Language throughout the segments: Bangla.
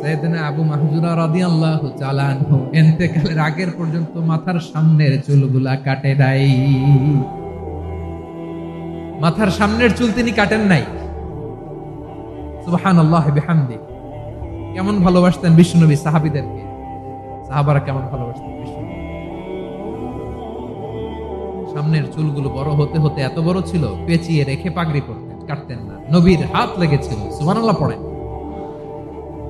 সামনের কেমন ভালোবাসতেন বিশ্বনবী সাহাবীদেরকে। সাহাবারা কেমন ভালোবাসতেন সামনের চুলগুলো বড় হতে হতে এত বড় ছিল, পেঁচিয়ে রেখে পাগড়ি করতেন কাটতেন না। নবীর হাত লেগেছিল। সুবহানাল্লাহ পড়েন।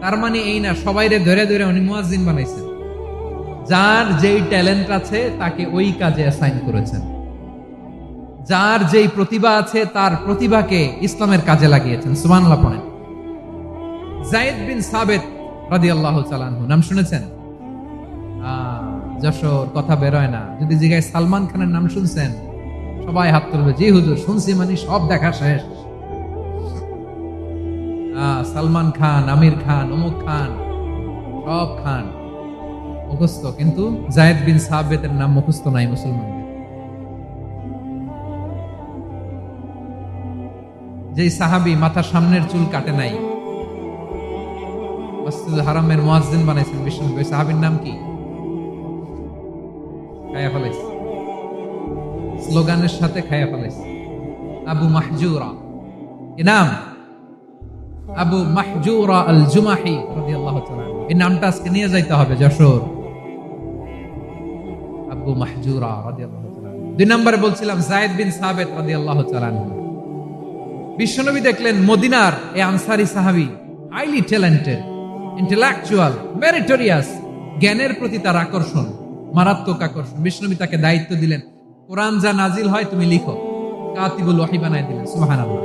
তার মানে এই না সবাইরে ধরে ধরে উনি মুয়াজ্জিন বানাইছেন। যার যেই ট্যালেন্ট আছে, তাকে ওই কাজে অ্যাসাইন করেছেন। যার যেই প্রতিভা আছে, তার প্রতিভাকে ইসলামের কাজে লাগিয়েছেন। সুবহানাল্লাহ পড়েন। জায়েদ বিন সাবেত রাদিয়াল্লাহু চালানহু নাম শুনেছেন? যশোর, কথা বেরোয় না। যদি জিগায় সালমান খানের নাম শুনছেন, সবাই হাত তুলবে, জি হুজুর, শুনছি মানে সব দেখা শেষ। সালমান খান, আমির খান, অমুক খান, সব খান। মুখস্থ, কিন্তু জায়েদ বিন সাবেতের নাম মুখস্থ নাই মুসলমানদের। যেই সাহাবি মাথার সামনের চুল কাটে নাই, মসজিদুল হারামের মুয়াজ্জিন বানাইছেন বিষ্ণু সাহাবীর নাম কি? খায়া ফেলাইছে। স্লোগানের সাথে খায়া ফেলাইছে। আবু মাহজুরা। কি নাম? আবু মাহজুরা আল জুমাহি রাদিয়াল্লাহু তাআলা এই নামটা আজকে নিয়ে যাইতে হবে, যশোর। আবু মাহজুরা রাদিয়াল্লাহু তাআলা দুই নম্বরে বলছিলাম, জায়েদ বিন সাবেত রাদিয়াল্লাহু তাআলা। বিশ্বনবী দেখলেন মদিনার এই আনসারি সাহাবি হাইলি ট্যালেন্টেড ইন্টেলেকচুয়াল মেরিটোরিয়াস জ্ঞানের প্রতি তার আকর্ষণ, মারাত্মক আকর্ষণ। বিষ্ণবী তাকে দায়িত্ব দিলেন, কোরআন যা নাজিল হয় তুমি লিখো। কাতিবুল ওয়াহি বানায় দিলেন, সুবহানাল্লাহ।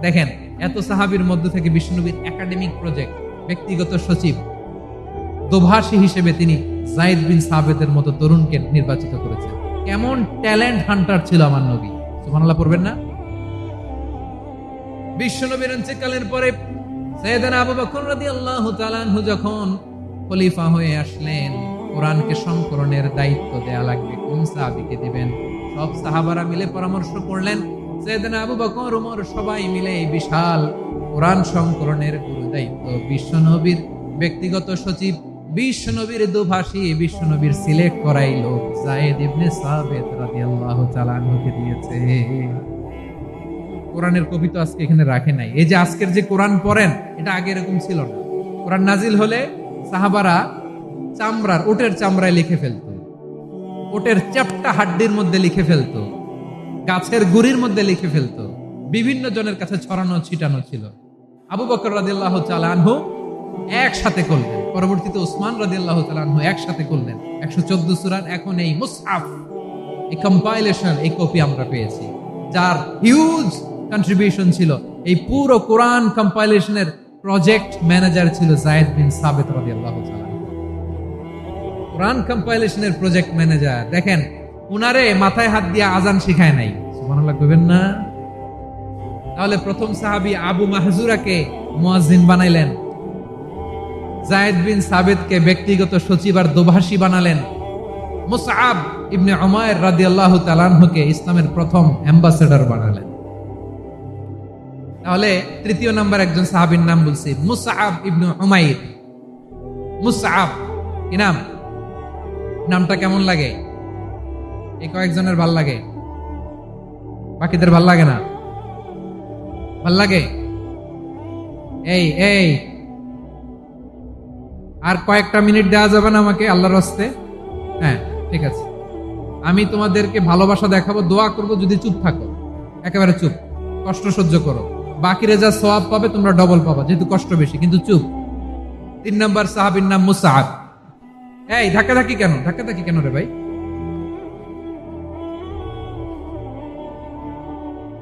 দেখেন, এত সাহাবীর মধ্য থেকে বিষ্ণুনবীর একাডেমিক প্রজেক্ট ব্যক্তিগত সচিব, দোভাষী হিসেবে তিনি জায়েদ বিন সাবেদের মতো তরুণকে নির্বাচিত করেছেন। কেমন ট্যালেন্ট হান্টার ছিল আমার নবী। সুবহানাল্লাহ পড়বেন না? বিশ্বনবীর পরে আবু বকর যখন খলিফা হয়ে আসলেন, কোরআনকে সংকলনের দায়িত্ব দেয়া লাগবে। কোন সাহাবীকে দিবেন? সব সাহাবারা মিলে পরামর্শ করলেন সৈয়দনা আবু কোরআনের কবি তো আজকে এখানে রাখে নাই। এই যে আজকের যে কোরআন পড়েন, এটা আগে এরকম ছিল না। কোরআন নাজিল হলে সাহাবারা চামড়ার, ওটের চামড়ায় লিখে ফেলতো। ওটের চ্যাপটা হাড্ডির মধ্যে লিখে ফেলতো। গাছের গুড়ির মধ্যে লিখে ফেলতো। বিভিন্ন জনের কাছে ছড়ানো, ছিটানো ছিল। আবু বকর রাদিয়াল্লাহ আনহু একসাথে করলেন। পরবর্তীতে ওসমান রাদিয়াল্লাহ আনহু একসাথে করলেন। একশো চোদ্দ সুরার এখন এই মুসআফ এই কম্পাইলেশন এই কপি আমরা পেয়েছি। যার হিউজ কন্ট্রিবিউশন ছিল, এই পুরো কোরআন কম্পাইলেশনের প্রজেক্ট ম্যানেজার ছিল জায়েদ বিন সাবেত রাদিয়াল্লাহু তাআলা কোরআন কম্পাইলেশনের প্রজেক্ট ম্যানেজার দেখেন উনারে মাথায় হাত দিয়ে আজান শিখায় নাই। সুবহানাল্লাহ কইবেন না। তাহলে প্রথম সাহাবী আবু মাহজুরাকে মুয়াজ্জিন বানাইলেন। জায়েদ বিন সাবেদকে ব্যক্তিগত সচিব আর দোভাষী বানালেন। মুসআব ইবনে উমায়ের রাদিয়াল্লাহু তাআলাকে ইসলামের প্রথম অ্যাম্বাসেডর বানালেন। তাহলে তৃতীয় নাম্বার একজন সাহাবীর নাম বলছি মুসআব ইবনে উমাইর। মুসআব কি নাম? নামটা কেমন লাগে? এই কয়েকজনের ভালো লাগে। বাকিদের ভালো লাগে না। ভালো লাগে? এই এই। আর কয়েকটা মিনিট দেওয়া যাবে না আমাকে আল্লাহর হস্তে? হ্যাঁ ঠিক আছে। আমি তোমাদেরকে ভালোবাসা দেখাবো, দোয়া করব, যদি চুপ থাকো। একেবারে চুপ। কষ্ট সহ্য করো। বাকিরে যা সওয়াব পাবে, তোমরা ডবল পাবা, যেহেতু কষ্ট বেশি, কিন্তু চুপ। তিন নম্বর সাহাবীর নাম মুসাআব এই ধাক্কা ধাক্কি কেন? ধাক্কা ধাক্কি কেন রে ভাই?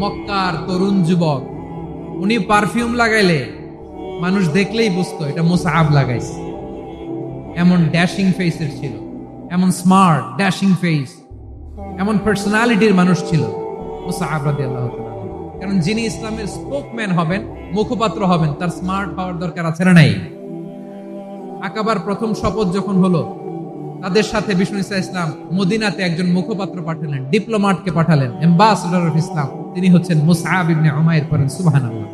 মক্কার তরুণ যুবক, উনি পারফিউম লাগাইলে মানুষ দেখলেই বুঝতো এটা মুসআব লাগাইছে। এমন ড্যাশিং ফেসের ছিল, এমন স্মার্ট ড্যাশিং ফেস এমন পার্সোনালিটির মানুষ ছিল মুসআব রাদিয়াল্লাহু তাআলা। কারণ যিনি ইসলামের স্পোকম্যান হবেন, মুখপাত্র হবেন, তার স্মার্ট হওয়ার দরকার আছে না নাই? আকাবার প্রথম শপথ যখন হলো তাদের সাথে বিষ্ণু ইসা ইসলাম মদিনাতে একজন মুখপাত্র পাঠালেন, ডিপ্লোমাটকে পাঠালেন অ্যাম্বাসেডর অফ ইসলাম তিনি হচ্ছেন মুসআব ইবনে উমাইর করেন সুবহানাল্লাহ।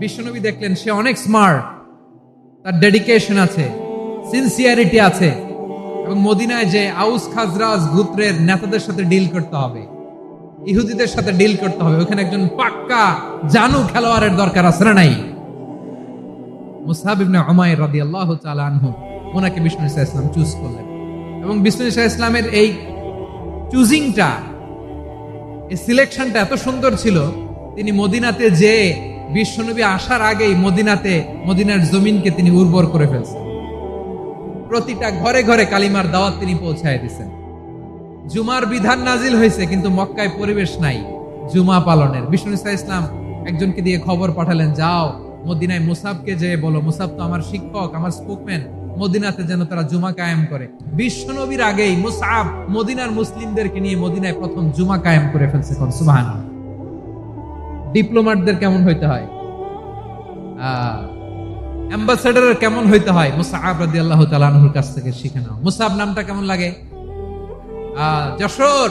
বিশ্বনবী দেখলেন সে অনেক স্মার্ট তার ডেডিকেশন আছে সিনসিয়ারিটি আছে, এবং মদিনায় যে আউস খাজরাজ গুত্রের নেতাদের সাথে ডিল করতে হবে, ইহুদিদের সাথে ডিল করতে হবে, ওখানে একজন পাক্কা জানু খেলোয়াড়ের দরকার আছে না নাই? মুসাহাব ইবনে উমাইর রাদিয়াল্লাহু তাআলা আনহু। ওনাকে বিষ্ণু ইসা ইসলাম চুজ করলেন। এবং বিষ্ণু ইসা ইসলামের এই চুজিংটা এই সিলেকশনটা এত সুন্দর ছিল, তিনি মদিনাতে যে বিশ্বনবী আসার আগেই মদিনাতে, মদিনার জমিনকে তিনি উর্বর করে ফেলছেন। প্রতিটা ঘরে ঘরে কালিমার দাওয়াত তিনি পৌঁছায় দিয়েছেন জুমার বিধান নাজিল হয়েছে, কিন্তু মক্কায় পরিবেশ নাই, জুমা পালনের। বিষ্ণু ইসা ইসলাম একজনকে দিয়ে খবর পাঠালেন, যাও, মদিনায় মুসাবকে যেয়ে বলো। মুসাব তো আমার শিক্ষক, আমার স্পোকম্যান মদিনাতে যেন তারা জুমা কায়েম করে। বিশ্ব নবীর আগেই মুসাব মদিনার মুসলিমদেরকে নিয়ে মদিনায় প্রথম জুমা কায়েম করে ফেলছে কোন সুবাহান ডিপ্লোমাটদের কেমন হইতে হয়? অ্যাম্বাসেডারের কেমন হইতে হয়? মুসাহাব রাদি আল্লাহ তালাহুর কাছ থেকে শিখে নাও। মুসাব নামটা কেমন লাগে? যশোর!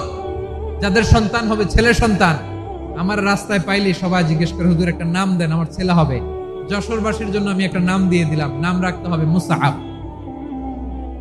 যাদের সন্তান হবে, ছেলে সন্তান। আমার রাস্তায় পাইলে সবাই জিজ্ঞেস করে, হুজুর, একটা নাম দেন, আমার ছেলে হবে। যশোরবাসীর জন্য আমি একটা নাম দিয়ে দিলাম। নাম রাখতে হবে মুসাহাব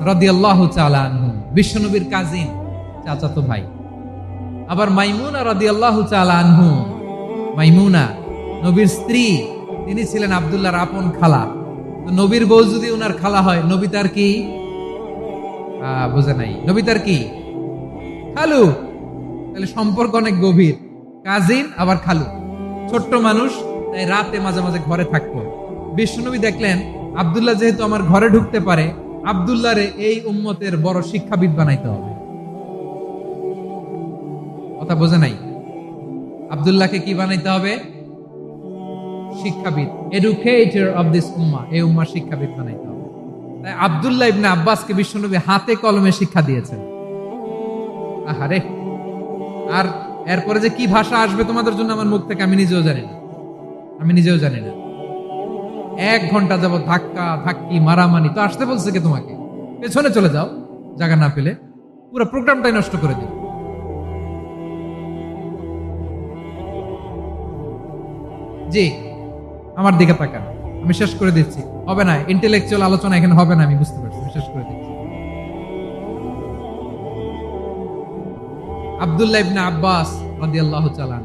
রাদিয়াল্লাহু বিশ্বনবীর কাজিন চাচাতো ভাই। আবার মাইমুনা রাদিয়াল্লাহু মাইমুনা, নবীর স্ত্রী, তিনি ছিলেন আব্দুল্লাহর আপন খালা। তো নবীর বউ যদি উনার খালা হয়, নবী তার কি? বোঝে নাই। নবী তার কি? খালু। তাহলে সম্পর্ক অনেক গভীর। কাজিন আবার খালু। ছোট্ট মানুষ, তাই রাতে মাঝে মাঝে ঘরে থাকতো। বিশ্বনবী দেখলেন, আব্দুল্লাহ যেহেতু আমার ঘরে ঢুকতে পারে আব্দুল্লাহরে এই উম্মতের বড় শিক্ষাবিদ বানাইতে হবে। কথা বোঝে নাই? আব্দুল্লাহকে কি বানাইতে হবে? শিক্ষাবিদ। এডুকেটর অফ দিস উম্মা, এই উম্মার শিক্ষাবিদ বানাইতে হবে। তাই আব্দুল্লাহ ইবনে আব্বাসকে বিশ্বনবী হাতে কলমে শিক্ষা দিয়েছেন। আহারে আর এরপরে যে কি ভাষা আসবে তোমাদের জন্য আমার মুখ থেকে আমি নিজেও জানি না। আমি নিজেও জানি না। এক ঘণ্টা যাব ধাক্কা, ধাক্কি, মারামারি, তো আসতে বলছে কে তোমাকে? পেছনে চলে যাও, জায়গা না পেলে পুরো প্রোগ্রামটাই নষ্ট করে দিও জি, আমার দিকে তাকান। আমি শেষ করে দিচ্ছি। হবে না ইন্টেলেকচুয়াল আলোচনা এখানে হবে না, আমি বুঝতে পারছি, আমি শেষ করে দিচ্ছি। আব্দুল্লাহ ইবনে আব্বাস রাদিয়াল্লাহু তাআলা।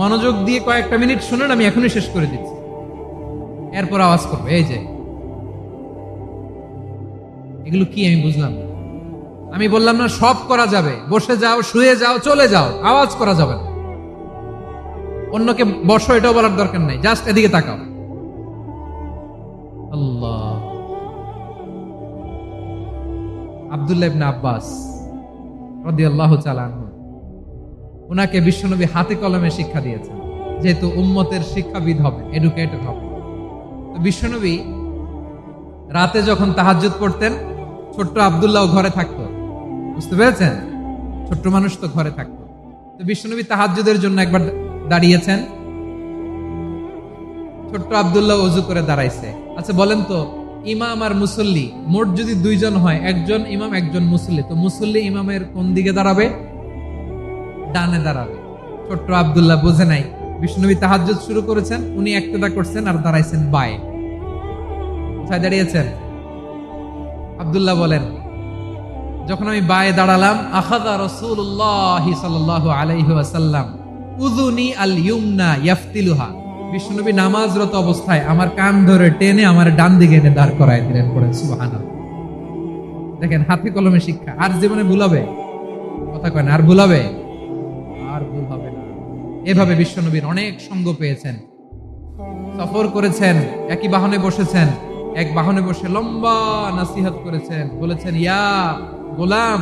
মনোযোগ দিয়ে কয়েকটা মিনিট শুনুন, আমি এখনই শেষ করে দিচ্ছি। এরপর আওয়াজ করবে, এই যে। এগুলো কি আমি বুঝলাম আমি বললাম না, সব করা যাবে। বসে যাও, শুয়ে যাও, চলে যাও, আওয়াজ করা যাবে না। অন্যকে বসো, এটাও বলার দরকার নাই, জাস্ট এদিকে তাকাও। আল্লাহ। আব্দুল্লাহ ইবনে আব্বাস রাদিয়াল্লাহু তাআলা আনহু ওনাকে বিশ্বনবী হাতে কলমে শিক্ষা দিয়েছেন, যেহেতু উম্মতের শিক্ষাবিদ হবে এডুকেটেড হবে। বিশ্বনবী রাতে যখন তাহাজ্জুদ পড়তেন, ছোট্ট আব্দুল্লাহ ঘরে থাকতো। বুঝতে পেরেছেন? ছোট্ট মানুষ তো ঘরে থাকতো। তো বিশ্বনবী তাহাজ্জুদের জন্য একবার দাঁড়িয়েছেন। ছোট্ট আবদুল্লাহ অজু করে দাঁড়াইছে। আচ্ছা বলেন তো, ইমাম আর মুসল্লি, মোট যদি দুইজন হয়, একজন ইমাম, একজন মুসল্লি, তো মুসল্লি ইমামের কোন দিকে দাঁড়াবে? ডানে দাঁড়াবে। ছোট্ট আবদুল্লাহ বোঝে নাই বিষ্ণুবী তাহাজ্জুদ শুরু করেছেন, উনি একটাদা করছেন আর দাঁড়াইছেন বায়ে। কোথায় দাঁড়িয়েছেন? আব্দুল্লাহ বলেন, যখন আমি বায়ে দাঁড়ালাম আখাদা রসুল্লাহ সাল্লাল্লাহু আলাইহি ওয়াসাল্লাম, উযুনি আল ইউমনা ইয়াফতিলুহা। বিষ্ণুনবী নামাজরত অবস্থায় আমার কান ধরে টেনে আমার ডান দিকে এনে দাঁড় করায় দিলেন পড়েন, সুবহানাল্লাহ। দেখেন, হাতে কলমে শিক্ষা, আর জীবনে ভুলাবে? কথা কয় না, আর ভুলাবে? এভাবে বিশ্বনবীর অনেক সঙ্গ পেয়েছেন। সফর করেছেন, একই বাহনে বসেছেন, এক বাহনে বসে লম্বা নাসিহাত করেছেন, বলেছেন, ইয়া গোলাম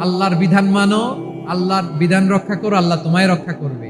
আল্লাহর বিধান মানো, আল্লাহর বিধান রক্ষা করো, আল্লাহ তোমায় রক্ষা করবে।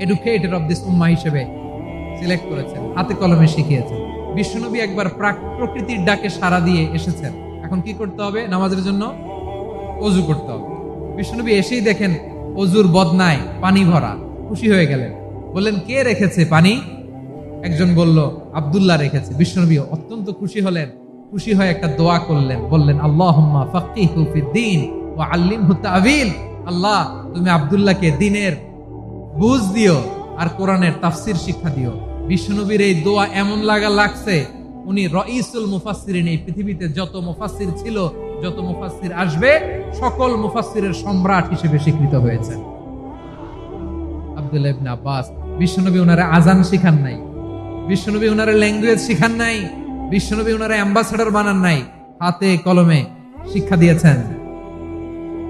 এডুকেটেড অফ দিস উম্মা হিসেবে সিলেক্ট করেছেন, হাতে কলমে শিখিয়েছেন। বিশ্বনবী একবার প্রাক- প্রকৃতির ডাকে সাড়া দিয়ে এসেছেন। এখন কি করতে হবে? নামাজের জন্য অজু করতে হবে। বিশ্বনবী এসেই দেখেন অজুর বদনায় পানি ভরা, খুশি হয়ে গেলেন। বললেন, কে রেখেছে পানি? একজন বলল, আব্দুল্লাহ রেখেছে। বিশ্বনবী অত্যন্ত খুশি হলেন, খুশি হয়ে একটা দোয়া করলেন। বললেন, আল্লাহুম্মা ফাক্কিহু ফিদ্দিন ওয়া আল্লিমহু তা'বিল আল্লাহ, তুমি আব্দুল্লাহকে দিনের বুঝ দিও আর কোরআনের তাফসির শিক্ষা দিও। বিশ্বনবীর এই দোয়া এমন লাগা লাগছে, উনি রঈসুল মুফাসসিরিন, এই পৃথিবীতে যত মুফাসসির ছিল, যত মুফাসসির আসবে, সকল মুফাসসিরের সম্রাট হিসেবে স্বীকৃত হয়েছেন আব্দুল্লাহ ইবনে আব্বাস, বিশ্বনবী ওনারা আজান শিখান নাই। বিশ্বনবী ওনারা ল্যাঙ্গুয়েজ শিখান নাই। বিশ্বনবী ওনারা অ্যাম্বাসাডার বানান নাই। হাতে কলমে শিক্ষা দিয়েছেন।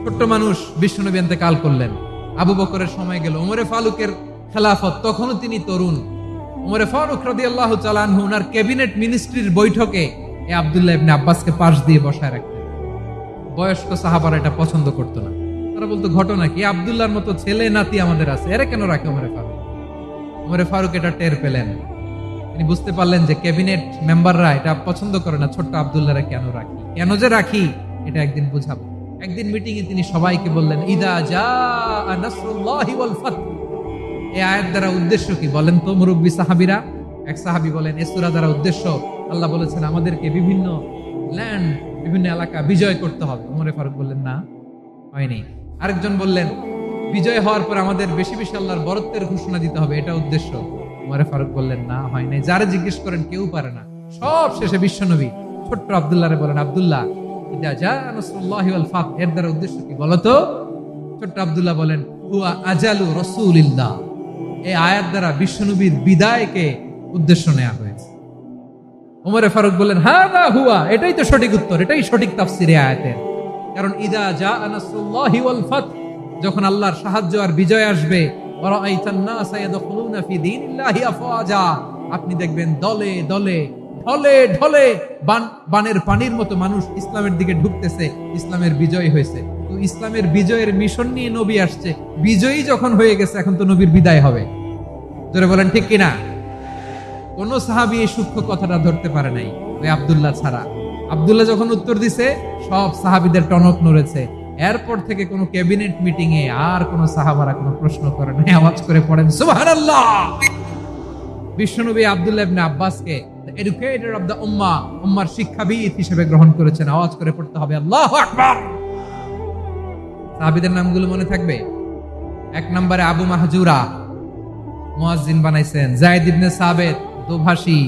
ছোট্ট মানুষ বিশ্বনবী কাল করলেন। আবু বকরের সময় গেল। উমরে ফালুকের খেলাফত, তখনও তিনি তরুণ। উমরে ফারুক রাদি আল্লাহ চালানহু ওনার ক্যাবিনেট মিনিস্ট্রির বৈঠকে এ আবদুল্লাহ ইবনে আব্বাসকে পাশ দিয়ে বসায় রাখতেন। বয়স্ক সাহাবারা এটা পছন্দ করতো না। তারা বলতো, ঘটনা কি? আবদুল্লাহর মতো ছেলে নাতি আমাদের আছে। এরা কেন রাখে উমরে ফারুক? উমরে ফারুক এটা টের পেলেন। তিনি বুঝতে পারলেন যে ক্যাবিনেট মেম্বাররা এটা পছন্দ করে না, ছোট্ট আবদুল্লাহরা কেন রাখি? কেন যে রাখি? এটা একদিন বুঝাবো। একদিন মিটিং এ তিনি সবাইকে বললেন, ইদা ফাত এই দ্বারা উদ্দেশ্য কি বলেন তো মুরব্বী সাহাবিরা? এক সাহাবি বলেন, এ সূরা দ্বারা উদ্দেশ্য, আল্লাহ বলেছেন, আমাদেরকে বিভিন্ন ল্যান্ড বিভিন্ন এলাকা বিজয় করতে হবে। উমরে ফারুক বললেন, না, হয়নি। আরেকজন বললেন, বিজয় হওয়ার পর আমাদের বেশি বেশি আল্লাহর বরত্বের ঘোষণা দিতে হবে, এটা উদ্দেশ্য। উমরে ফারুক বললেন, না হয় নাই যারা জিজ্ঞেস করেন, কেউ পারে না। সব শেষে বিশ্বনবী ছোট্ট আব্দুল্লাহ বলেন, আব্দুল্লাহ এর দ্বারা উদ্দেশ্য কি বলতো? ছোট্ট বলেন, হুয়া আজালু এই দ্বারা বিশ্বনবীর বিদায়কে উদ্দেশ্য নেওয়া হয়েছে। ফারুক না হুয়া এটাই তো সঠিক উত্তর, এটাই সঠিক তাফসিরে আয়াতের। কারণ, ইদা জা নাসরুল্লাহি ওয়াল ফাত যখন আল্লাহর সাহায্য আর বিজয় আসবে ওয়ারাআইতান নাসা ইয়াদখুলুনা ফি দীনিল্লাহি আফওয়াজা আপনি দেখবেন দলে দলে ঢলে ঢলে বান, বানের পানির মতো মানুষ ইসলামের দিকে ঢুকতেছে, ইসলামের বিজয় হয়েছে। তো ইসলামের বিজয়ের মিশন নিয়ে নবী আসছে। বিজয়ী যখন হয়ে গেছে, এখন তো নবীর বিদায় হবে। জোরে বলেন, ঠিক কিনা? কোন সাহাবি এই সূক্ষ্ম কথাটা ধরতে পারে নাই, ওই আবদুল্লাহ ছাড়া। আব্দুল্লাহ যখন উত্তর দিছে, সব সাহাবিদের টনক নড়েছে। এরপর থেকে কোনো ক্যাবিনেট মিটিং এ আর কোন সাহাবারা কোনো প্রশ্ন করে নাই। আওয়াজ করে পড়েন, সুবহানাল্লাহ! বিশ্বনবী আব্দুল্লাহ ইবনে আব্বাসকে এডুকেটর অফ দ্য উম্মাহ উম্মার শিক্ষাবিদ হিসেবে গ্রহণ করেছেন। আওয়াজ করে পড়তে হবে, আল্লাহু আকবার! সাহাবীদের নামগুলো মনে থাকবে? এক নম্বরে আবু মাহজুরা, মুয়াজ্জিন বানাইছেন। জায়েদ ইবনে সাবেত, দোভাষী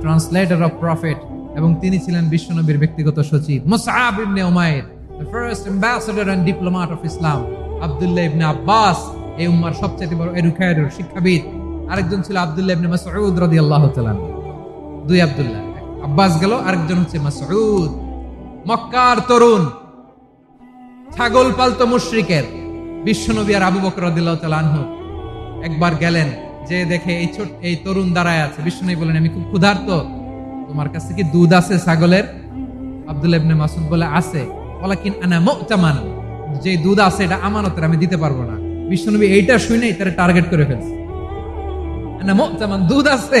ট্রান্সলেটর অফ প্রফেট এবং তিনি ছিলেন বিশ্বনবীর ব্যক্তিগত সচিব। মুসআব ইবনে Umair, the first ambassador and diplomat of Islam Abdullah ইবনে আব্বাস, এই উম্মার সবচেয়ে বড় এডুকেটর শিক্ষাবিদ। আরেকজন ছিল আব্দুল্লাহ ইবনে মাসউদ রাদিয়াল্লাহু তাআলা দুই আব্দুল্লাহ। আব্বাস গেল, আরেকজন হচ্ছে মাসউদ। মক্কার তরুণ, ছাগল পালতো মুশরিকের। বিশ্বনবী আর আবু বকর আনহু একবার গেলেন, যে দেখে এই ছোট, এই তরুণ দাঁড়ায় আছে। বিশ্বনবী বলেন আমি খুব ক্ষুধার্ত। তোমার কাছে কি দুধ আছে ছাগলের? আব্দুল্লাহ ইবনে মাসুদ বলে, আছে। ওয়ালাকিন আনা মুতামান। যে দুধ আছে এটা আমানতের, আমি দিতে পারব না। বিশ্বনবী এইটা শুনেই তারা টার্গেট করে ফেলছে। আনা মুতামান, দুধ আছে?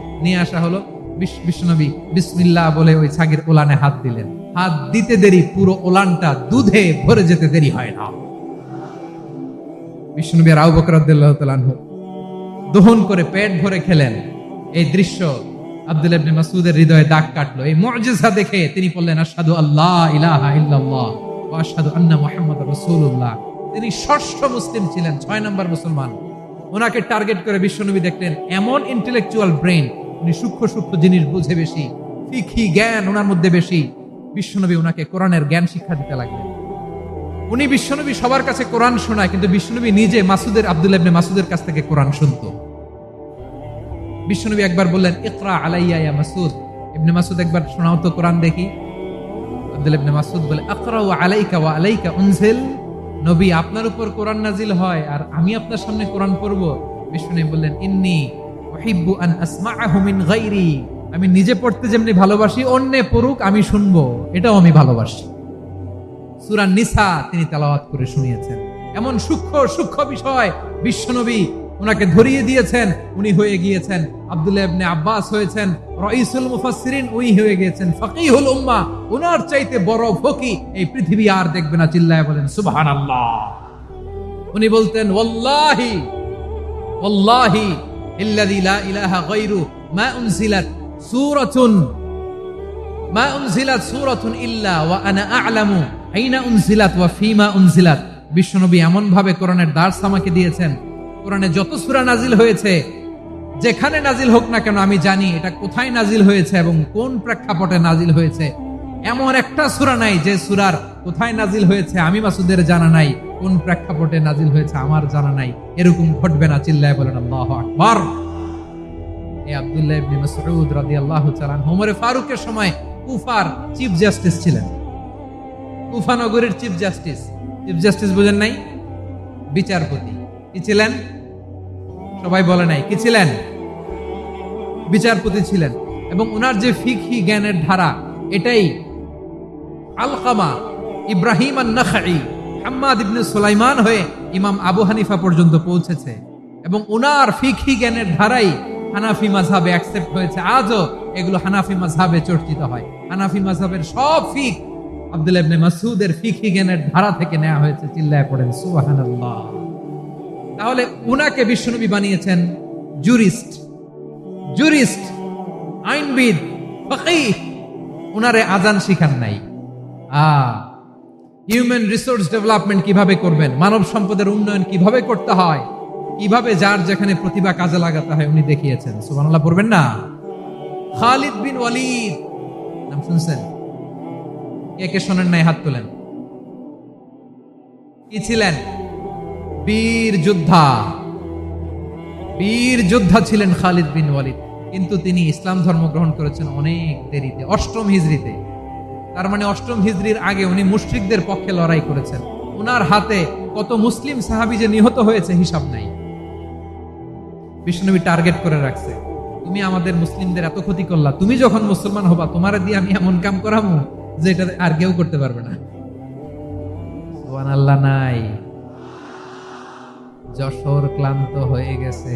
নিয়ে আসা হলো বিশ্বনবী বিসমিল্লাহ বলে ওই ছাগির ওলানে হাত দিলেন। হাত দিতে দেরি, পুরো ওলানটা দুধে ভরে যেতে দেরি হয় না। বিষ্ণুনবী আর আবু বকর রাদিয়াল্লাহু তাআলা আনহু দহন করে পেট ভরে খেলেন। এই দৃশ্য আব্দুল ইবনে মাসউদের হৃদয়ে দাগ কাটলো। এই মুজিজা দেখে তিনি বললেন, আশহাদু আল্লাহ ইলাহা ইল্লাল্লাহ ওয়া আশহাদু আন্না মুহাম্মাদুর রাসূলুল্লাহ। তিনি ষষ্ঠ মুসলিম ছিলেন, ছয় নম্বর মুসলমান। ওনাকে টার্গেট করে বিশ্বনবী দেখলেন, এমন ইন্টেলেকচুয়াল ব্রেন উনি সূক্ষ্ম সূক্ষ্ম জিনিস বুঝে বেশি ফিকি জ্ঞান ওনার মধ্যে বেশি। বিশ্বনবী ওনাকে কোরআনের জ্ঞান শিক্ষা দিতে লাগলেন। উনি বিশ্বনবী সবার কাছে কোরআন শোনায়, কিন্তু বিশ্বনবী নিজে মাসুদের আব্দুল ইবনে মাসুদের কাছ থেকে কোরআন শুনতো। বিশ্বনবী একবার বললেন, ইকরা আলাইয়া ইয়া মাসুদ। ইবনে মাসুদ একবার শোনাও তো কোরআন দেখি। আব্দুল ইবনে মাসুদ বলে, আকরাউ আলাইকা ওয়া আলাইকা উনজিল। নবী, আপনার উপর কোরআন নাজিল হয় আর আমি আপনার সামনে কোরআন পড়ব। বিশ্বনবী বললেন, ইন্নী উহিব্বু আন আসমাআহু মিন গায়রি আমি নিজে পড়তে যেমনি ভালোবাসি, অন্যে পড়ুক, আমি শুনব। এটাও আমি ভালোবাসি। সুরা নিসা তিনি তেলাওয়াত করে শুনিয়েছেন। এমন সূক্ষ্ম সূক্ষ্ম বিষয় বিশ্বনবী ওনাকে ধরিয়ে দিয়েছেন। উনি হয়ে গিয়েছেন, আব্দুল্লাহ ইবনে আব্বাস হয়েছেন, রাইসুল মুফাসসিরিন উনি হয়ে গিয়েছেন, ফাকিহুল উম্মাহ ওনার চাইতে বড় ফকি এই পৃথিবী আর দেখবে না, চিল্লায় বলেন, সুবহানাল্লাহ। উনি বলতেন, ওয়াল্লাহি ওয়াল্লাহি আমাকে দিয়েছেন যত সূরা নাজিল হয়েছে, যেখানে নাজিল হোক না কেন আমি জানি এটা কোথায় নাজিল হয়েছে এবং কোন প্রেক্ষাপটে নাজিল হয়েছে। এমন একটা সুরা নাই যে সুরার কোথায় নাজিল হয়েছে আমি মাসুদের জানা নাই। কোন প্রেক্ষাপটে নাজিল হয়েছে আমার জানা নাই। এরকম ঘটবে না, চিল্লায় বলেন আল্লাহু আকবার। এই আব্দুল্লাহ ইবনে মাসউদ রাদিয়াল্লাহু তাআলা ফারুকের সময় কুফার চিফ জাস্টিস ছিলেন। কুফা নগরীর চিফ জাস্টিস। চিফ জাস্টিস বুঝেন নাই? বিচারপতি। কি ছিলেন? সবাই বলে নাই, কি ছিলেন? বিচারপতি ছিলেন। এবং ওনার যে ফিকহি জ্ঞানের ধারা, এটাই আলকামা ইব্রাহিম আন্নাখাই হাম্মাদ ইবনে সুলাইমান হয়ে ইমাম আবু হানিফা পর্যন্ত পৌঁছেছে এবং ওনার ফিকহি জ্ঞানের ধারাই হানাফি মাঝহাবে অ্যাকসেপ্ট হয়েছে। আজও এগুলো হানাফি মাঝহাবে চর্চিত হয়। হানাফি মাঝহাবের সব ফিক আব্দুল ইবনে মাসুদের জ্ঞানের ধারা থেকে নেওয়া হয়েছে, চিল্লায় পড়েন, সুবহানাল্লাহ। তাহলে উনাকে বিশ্বনবী বানিয়েছেন জুরিস্ট জুরিস্ট আইনবিদ উনারে আজান শিখান নাই। আ হিউম্যান রিসোর্স ডেভেলপমেন্ট কীভাবে করবেন? মানব সম্পদের উন্নয়ন কীভাবে করতে হয়? কীভাবে যার যেখানে প্রতিভা কাজে লাগাতে হয় উনি দেখিয়েছেন। সুবহানাল্লাহ পড়বেন না? খালিদ বিন ওয়ালিদ। নাম শুনছেন? কে কে শোনেন নাই, হাত তোলেন। কি ছিলেন? বীর যোদ্ধা। বীর যোদ্ধা ছিলেন খালিদ বিন ওয়ালিদ। কিন্তু তিনি ইসলাম ধর্ম গ্রহণ করেছেন অনেক দেরিতে, অষ্টম হিজড়িতে। তার মানে অষ্টম হিজড়ির আগে উনি মুশরিকদের পক্ষে লড়াই করেছেন। উনার হাতে কত মুসলিম সাহাবি যে নিহত হয়েছে হিসাব নাই। বিষ্ণুনবী টার্গেট করে রাখছে, তুমি আমাদের মুসলিমদের এত ক্ষতি করলা, তুমি যখন মুসলমান হবা, তোমার দিয়ে আমি এমন কাম করাবো যে এটা আর কেউ করতে পারবে না। আল্লাহ নাই। যশোর ক্লান্ত হয়ে গেছে।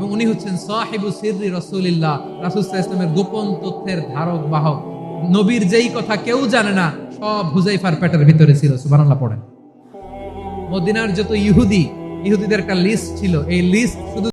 এবং উনি হচ্ছেন সাহেব সিররি রসুলিল্লাহ, রাসুল ইসলামের গোপন তথ্যের ধারক, বাহক। নবীর যেই কথা কেউ জানে না, সব হুজাইফার পেটের ভিতরে ছিল সুবানাল্লাহ পড়েন। মদিনার যত ইহুদি, ইহুদিদের একটা লিস্ট ছিল, এই লিস্ট শুধু